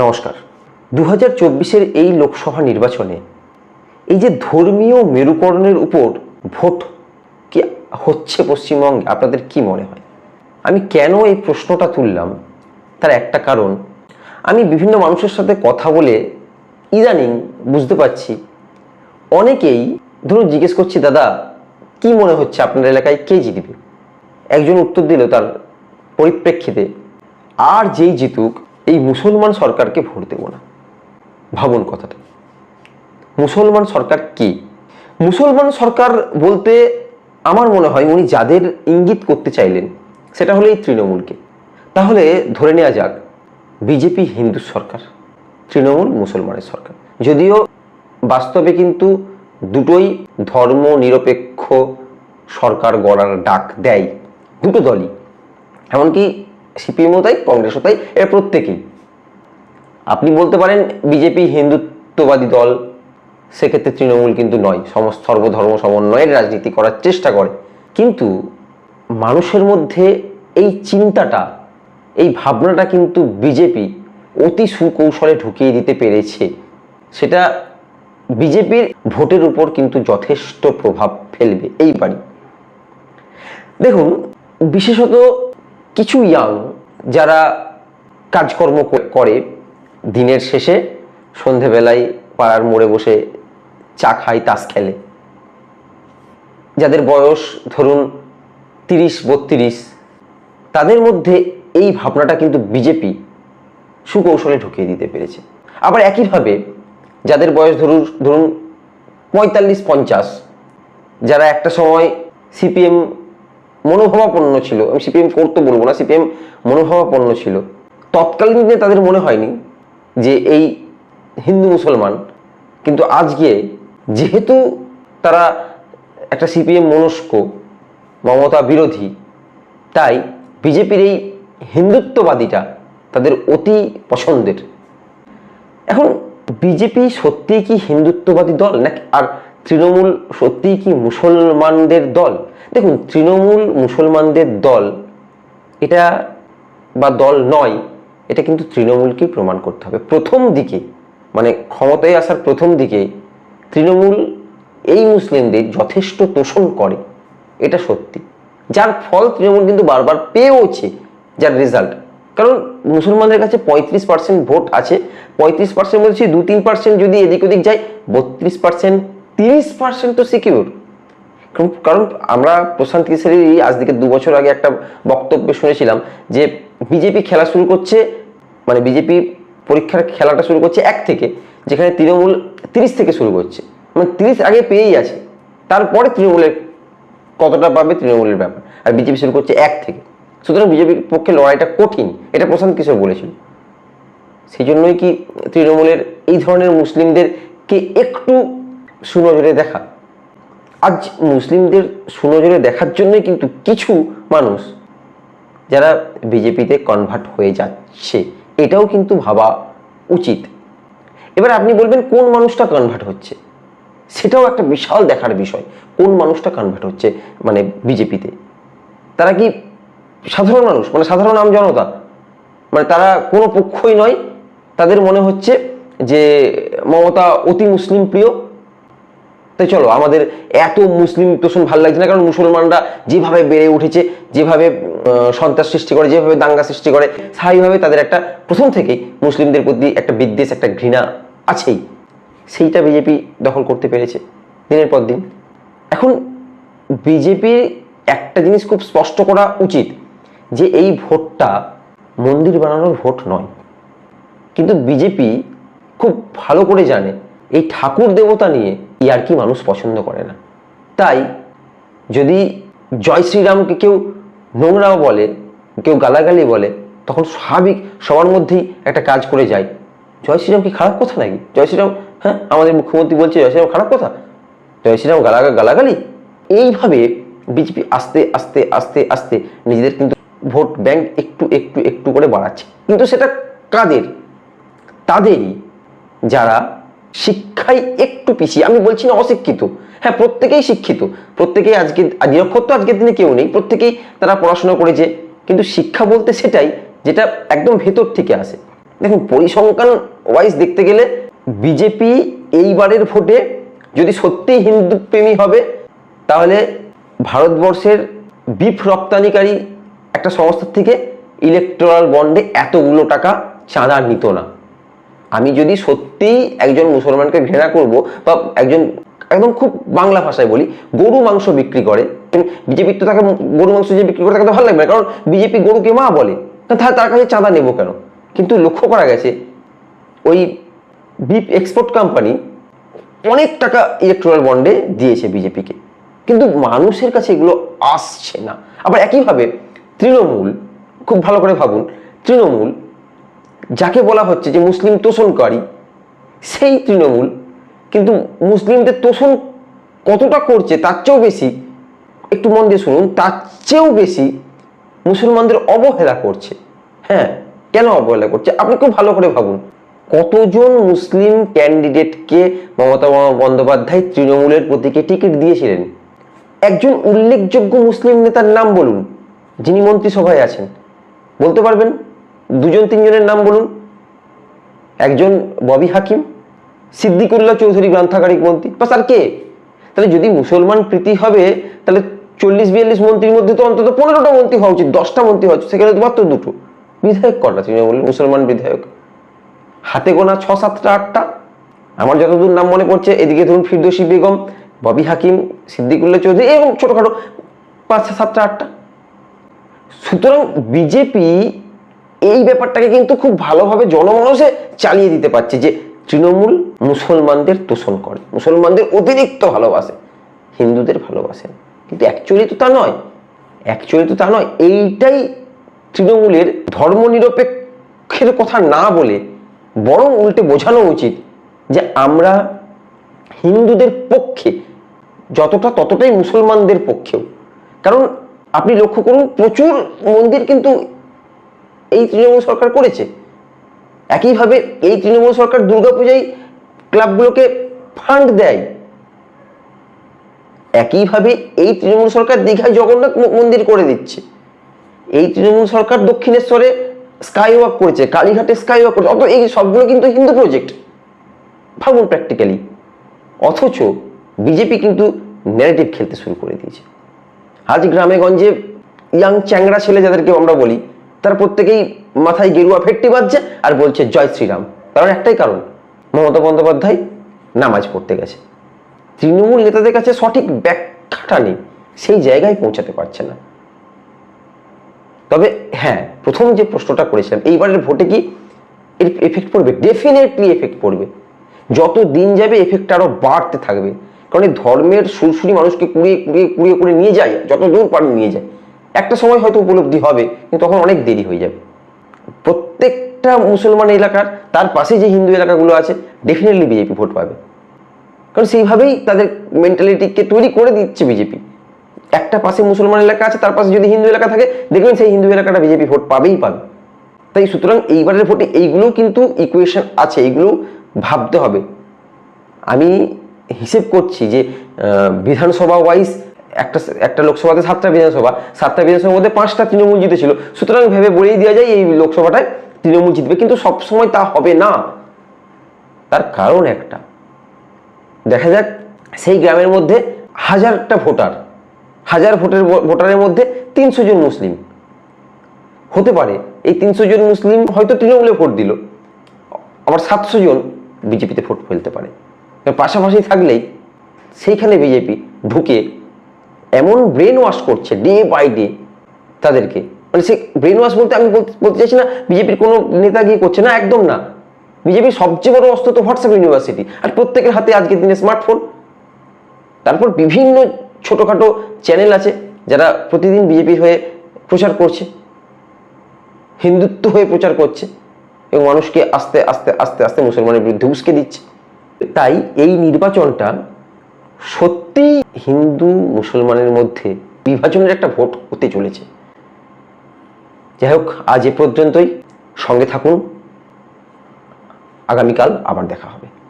নমস্কার। দু হাজার চব্বিশের এই লোকসভা নির্বাচনে এই যে ধর্মীয় মেরুকরণের উপর ভোট কি হচ্ছে পশ্চিমবঙ্গে, আপনাদের কি মনে হয়? আমি কেন এই প্রশ্নটা তুললাম? তার একটা কারণ, আমি বিভিন্ন মানুষের সাথে কথা বলে ইদানিং বুঝতে পারছি। অনেকেই ধরুন জিজ্ঞেস করছি, দাদা, কি মনে হচ্ছে আপনার এলাকায়? কে জিতবে? একজন উত্তর দিল তার পরিপ্রেক্ষিতে, আর যেই জিতুক এই মুসলমান সরকারকে ভোট দেব না। ভাবুন কথাটা। মুসলমান সরকার কি? মুসলমান সরকার বলতে আমার মনে হয় উনি যাদের ইঙ্গিত করতে চাইলেন, সেটা হলো এই তৃণমূলকে। তাহলে ধরে নেওয়া যাক, বিজেপি হিন্দু সরকার, তৃণমূল মুসলমানের সরকার। যদিও বাস্তবে কিন্তু দুটোই ধর্ম নিরপেক্ষ সরকার গড়ার ডাক দেয় দুটো দলই। এমনকি সিপিএমও তাই কংগ্রেসও তাই, এরা প্রত্যেকেই। আপনি বলতে পারেন বিজেপি হিন্দুত্ববাদী দল, সেক্ষেত্রে তৃণমূল কিন্তু নয় সমস্ত সর্বধর্ম সমন্বয়ের রাজনীতি করার চেষ্টা করে। কিন্তু মানুষের মধ্যে এই চিন্তাটা, এই ভাবনাটা কিন্তু বিজেপি অতি সুকৌশলে ঢুকিয়ে দিতে পেরেছে। সেটা বিজেপির ভোটের উপর কিন্তু যথেষ্ট প্রভাব ফেলবে এইবারই দেখুন, বিশেষত কিছু ইয়াং যারা কাজকর্ম করে, দিনের শেষে সন্ধেবেলায় পাড়ার মোড়ে বসে চা খায়, তাস খেলে। যাদের বয়স ধরুন তিরিশ, বত্রিশ, তাদের মধ্যে এই ভাবনাটা কিন্তু বিজেপি সুকৌশলে ঢুকিয়ে দিতে পেরেছে। আবার একইভাবে যাদের বয়স ধরুন ধরুন পঁয়তাল্লিশ, পঞ্চাশ, যারা একটা সময় সিপিএম মনোভাবাপন্ন ছিল। আমি সিপিএম করতে বলব না, সিপিএম মনোভাবাপন্ন ছিল। তৎকালীন দিনে তাদের মনে হয়নি যে এই হিন্দু মুসলমান, কিন্তু আজকে যেহেতু তারা একটা সিপিএম মনস্ক, মমতা বিরোধী, তাই বিজেপির এই হিন্দুত্ববাদীটা তাদের অতি পছন্দের। এখন বিজেপি সত্যিই কি হিন্দুত্ববাদী দল? নাকি আর তৃণমূল সত্যিই কি মুসলমানদের দল? দেখুন, তৃণমূল মুসলমানদের দল এটা বা দল নয়, এটা কিন্তু তৃণমূলকেই প্রমাণ করতে হবে। প্রথম দিকে মানে ক্ষমতায় আসার প্রথম দিকে তৃণমূল এই মুসলিমদের যথেষ্ট তোষণ করে, এটা সত্যি। যার ফল তৃণমূল কিন্তু বারবার পেয়েওছে যার রেজাল্ট কারণ মুসলমানদের কাছে পঁয়ত্রিশ পার্সেন্ট ভোট আছে, পঁয়ত্রিশ পার্সেন্ট বলছি দু তিন পার্সেন্ট যদি এদিক ওদিক যায়, বত্রিশ পার্সেন্ট তিরিশ পার্সেন্ট তো সিকিউর কারণ আমরা প্রশান্ত কিশোরের এই আজ থেকে দু বছর আগে একটা বক্তব্যে শুনেছিলাম যে বিজেপি খেলা শুরু করছে মানে বিজেপি পরীক্ষার খেলাটা শুরু করছে এক থেকে, যেখানে তৃণমূল তিরিশ থেকে শুরু করছে। মানে তিরিশ আগে পেয়েই আছে। তারপরে তৃণমূলের কতটা পাবে তৃণমূলের ব্যাপার। আর বিজেপি শুরু করছে এক থেকে। সুতরাং বিজেপির পক্ষে লড়াইটা কঠিন, এটা প্রশান্ত কিশোর বলেছিল সেই জন্যই কি তৃণমূলের এই ধরনের মুসলিমদেরকে একটু সুনজরে দেখা। আজ মুসলিমদের সুনজরে দেখার জন্যই কিন্তু কিছু মানুষ যারা বিজেপিতে কনভার্ট হয়ে যাচ্ছে, এটাও কিন্তু ভাবা উচিত। এবার আপনি বলবেন, কোন মানুষটা কনভার্ট হচ্ছে? সেটাও একটা বিশাল দেখার বিষয়, কোন মানুষটা কনভার্ট হচ্ছে মানে বিজেপিতে? তারা কি সাধারণ মানুষ? মানে সাধারণ আম জনতা? মানে তারা কোনো পক্ষই নয়। তাদের মনে হচ্ছে যে মমতা অতি মুসলিম প্রিয় তাই চলো, আমাদের এত মুসলিম তোষণ ভালো লাগছে না, কারণ মুসলমানরা যেভাবে বেড়ে উঠেছে, যেভাবে সন্ত্রাস সৃষ্টি করে, যেভাবে দাঙ্গা সৃষ্টি করে, স্থায়ীভাবে তাদের একটা প্রথম থেকেই মুসলিমদের প্রতি একটা বিদ্বেষ, একটা ঘৃণা আছেই। সেইটা বিজেপি দখল করতে পেরেছে দিনের পর দিন। এখন বিজেপির একটা জিনিস খুব স্পষ্ট করা উচিত, যে এই ভোটটা মন্দির বানানোর ভোট নয়। কিন্তু বিজেপি খুব ভালো করে জানে এই ঠাকুর দেবতা নিয়ে ইয়ার্কি মানুষ পছন্দ করে না। তাই যদি জয় শ্রীরামকে কেউ নোংরাও বলে, কেউ গালাগালি বলে, তখন স্বাভাবিক সবার মধ্যেই একটা কাজ করে যায়। জয় শ্রীরাম কি খারাপ কথা নাকি? জয় শ্রীরাম হ্যাঁ আমাদের মুখ্যমন্ত্রী বলছে জয় শ্রীরাম খারাপ কথা। জয় শ্রীরাম গালাগা, গালাগালি? এইভাবে বিজেপি আস্তে আস্তে আস্তে আস্তে নিজেদের কিন্তু ভোট ব্যাংক একটু একটু একটু করে বাড়াচ্ছে। কিন্তু সেটা কাদের? তাদেরই। যারা শিক্ষায় একটু পিছিয়ে। আমি বলছি না অশিক্ষিত। হ্যাঁ প্রত্যেকেই শিক্ষিত। প্রত্যেকেই আজকে নিরক্ষর তো আজকের দিনে কেউ নেই। প্রত্যেকেই তারা পড়াশোনা করেছে। কিন্তু শিক্ষা বলতে সেটাই যেটা একদম ভেতর থেকে আসে। দেখুন, পরিসংখ্যান ওয়াইজ দেখতে গেলে বিজেপি এইবারের ভোটে যদি সত্যিই হিন্দু প্রেমী হবে, তাহলে ভারতবর্ষের বিফ রপ্তানিকারী একটা সংস্থার থেকে ইলেকট্রাল বন্ডে এতগুলো টাকা চাঁদা নিত না। আমি যদি সত্যিই একজন মুসলমানকে ঘৃণা করব বা একজন একদম খুব বাংলা ভাষায় বলি, গরু মাংস বিক্রি করে বিজেপির তো তাকে গরু মাংস যে বিক্রি করে তাকে তো ভালো লাগবে না, কারণ বিজেপি গরুকে মা বলে। তাহলে তার কাছে চাঁদা নেব কেন? কিন্তু লক্ষ্য করা গেছে, ওই বিপ এক্সপোর্ট কোম্পানি অনেক টাকা ইলেকট্রাল বন্ডে দিয়েছে বিজেপিকে কিন্তু মানুষের কাছে এগুলো আসছে না। আবার একইভাবে তৃণমূল, খুব ভালো করে ভাবুন, তৃণমূল যাকে বলা হচ্ছে যে মুসলিম তোষণকারী, সেই তৃণমূল, কিন্তু মুসলিমদের তোষণ কতটা করছে তার চেয়েও বেশি, একটু মন দিয়ে শুনুন, তার চেয়েও বেশি মুসলমানদের অবহেলা করছে। হ্যাঁ কেন অবহেলা করছে? আপনি খুব ভালো করে ভাবুন। কতজন মুসলিম ক্যান্ডিডেটকে মমতা বন্দ্যোপাধ্যায় তৃণমূলের প্রতীকে টিকিট দিয়েছিলেন? একজন উল্লেখযোগ্য মুসলিম নেতার নাম বলুন, যিনি মন্ত্রিসভায় আছেন। বলতে পারবেন? দুজন তিনজনের নাম বলুন। একজন ববি হাকিম, সিদ্দিকুল্লাহ চৌধুরী গ্রন্থাগারিক মন্ত্রী। বা তার কে? তাহলে যদি মুসলমান প্রীতি হবে, তাহলে চল্লিশ বিয়াল্লিশ মন্ত্রীর মধ্যে তো অন্তত পনেরোটা মন্ত্রী হওয়া উচিত, দশটা মন্ত্রী হওয়া উচিত, সেখানে মাত্র দুটো। বিধায়ক কটা তৃণমূল মুসলমান বিধায়ক। হাতে গোনা ছ, সাতটা, আটটা। আমার যতদূর নাম মনে পড়ছে, এদিকে ধরুন ফিরদোসী বেগম, ববি হাকিম, সিদ্দিকুল্লাহ চৌধুরী এরকম ছোটোখাটো পাঁচ, সাতটা, আটটা। সুতরাং বিজেপি এই ব্যাপারটাকে কিন্তু খুব ভালোভাবে জনমানসে চালিয়ে দিতে পারছে যে তৃণমূল মুসলমানদের তোষণ করে, মুসলমানদের অতিরিক্ত ভালোবাসে, হিন্দুদের ভালোবাসে। কিন্তু অ্যাকচুয়ালি তো তা নয় অ্যাকচুয়ালি তো তা নয়, এইটাই তৃণমূলের ধর্মনিরপেক্ষের কথা না বলে বরং উল্টে বোঝানো উচিত যে আমরা হিন্দুদের পক্ষে, যতটা ততটাই মুসলমানদের পক্ষেও, কারণ আপনি লক্ষ্য করুন প্রচুর মন্দির কিন্তু এই তৃণমূল সরকার করেছে। একইভাবে এই তৃণমূল সরকার দুর্গাপূজায় ক্লাবগুলোকে ফান্ড দেয়। একইভাবে এই তৃণমূল সরকার দীঘায় জগন্নাথ মন্দির করে দিচ্ছে। এই তৃণমূল সরকার দক্ষিণেশ্বরে স্কাই ওয়াক করেছে, কালীঘাটে স্কাই ওয়াক করেছে, অত এই সবগুলো কিন্তু হিন্দু প্রজেক্ট ভাবুন প্র্যাকটিক্যালি অথচ বিজেপি কিন্তু ন্যারেটিভ খেলতে শুরু করে দিয়েছে। আজ গ্রামে গঞ্জে ইয়াং চ্যাংরা ছেলে যাদেরকে আমরা বলি তার প্রত্যেকেই মাথায় গেরুয়া ফেটটি বাজছে আর বলছে, জয় শ্রীরাম। কারণ একটাই কারণ, মমতা বন্দ্যোপাধ্যায় নামাজ পড়তে গেছে। তৃণমূল নেতাদের কাছে সঠিক ব্যাখ্যাটা নেই, সেই জায়গায় পৌঁছাতে পারছে না। তবে হ্যাঁ প্রথম যে প্রশ্নটা করেছিলাম, এইবারের ভোটে কি এর এফেক্ট পড়বে? ডেফিনেটলি এফেক্ট পড়বে। যত দিন যাবে এফেক্ট আরও বাড়তে থাকবে। কারণ এই ধর্মের সুরসুরি মানুষকে কুড়িয়ে কুড়িয়ে কুড়িয়ে করে নিয়ে যায়, যত দূর পারে নিয়ে যায়। একটা সময় হয়তো উপলব্ধি হবে, কিন্তু তখন অনেক দেরি হয়ে যাবে। প্রত্যেকটা মুসলমান এলাকার, তার পাশে যে হিন্দু এলাকাগুলো আছে ডেফিনেটলি বিজেপি ভোট পাবে। কারণ সেইভাবেই তাদের মেন্টালিটিকে তৈরি করে দিচ্ছে বিজেপি একটা পাশে মুসলমান এলাকা আছে, তার পাশে যদি হিন্দু এলাকা থাকে, দেখবেন সেই হিন্দু এলাকাটা বিজেপি ভোট পাবেই পাবে। তাই সুতরাং এইবারের ভোটে এইগুলো কিন্তু ইকুয়েশন আছে এইগুলো ভাবতে হবে। আমি হিসেব করছি যে বিধানসভা ওয়াইজ একটা একটা লোকসভাতে সাতটা বিধানসভা, সাতটা বিধানসভার মধ্যে পাঁচটা তৃণমূল জিতেছিল। সুতরাং ভেবে বলেই দেওয়া যায় এই লোকসভাটায় তৃণমূল জিতবে, কিন্তু সবসময় তা হবে না। তার কারণ একটা। দেখা যাক, সেই গ্রামের মধ্যে হাজারটা ভোটার, হাজার ভোটের ভোটারের মধ্যে তিনশো জন মুসলিম। হতে পারে, এই তিনশো জন মুসলিম হয়তো তৃণমূলে ভোট দিল। আবার সাতশো জন বিজেপিতে ভোট ফেলতে পারে। পাশাপাশি থাকলেই সেইখানে বিজেপি ঢুকে এমন ব্রেন ওয়াশ করছে ডে বাই ডে তাদেরকে। মানে সে ব্রেন ওয়াশ বলতে আমি বলতে- চাইছি না, বিজেপির কোনো নেতা গিয়ে করছে না, একদম না। বিজেপির সবচেয়ে বড় অস্ত্র তো হোয়াটসঅ্যাপ ইউনিভার্সিটি আর প্রত্যেকের হাতে আজকের দিনে স্মার্টফোন তারপর বিভিন্ন ছোটোখাটো চ্যানেল আছে যারা প্রতিদিন বিজেপির হয়ে প্রচার করছে, হিন্দুত্ব হয়ে প্রচার করছে এবং মানুষকে আস্তে আস্তে আস্তে আস্তে মুসলমানের বিরুদ্ধে উস্কে দিচ্ছে। তাই এই নির্বাচনটা সত্যি হিন্দু মুসলমানের মধ্যে বিভাজনের একটা ভোট হতে চলেছে। যাই হোক, আজ এ পর্যন্তই। সঙ্গে থাকুন। আগামীকাল আবার দেখা হবে।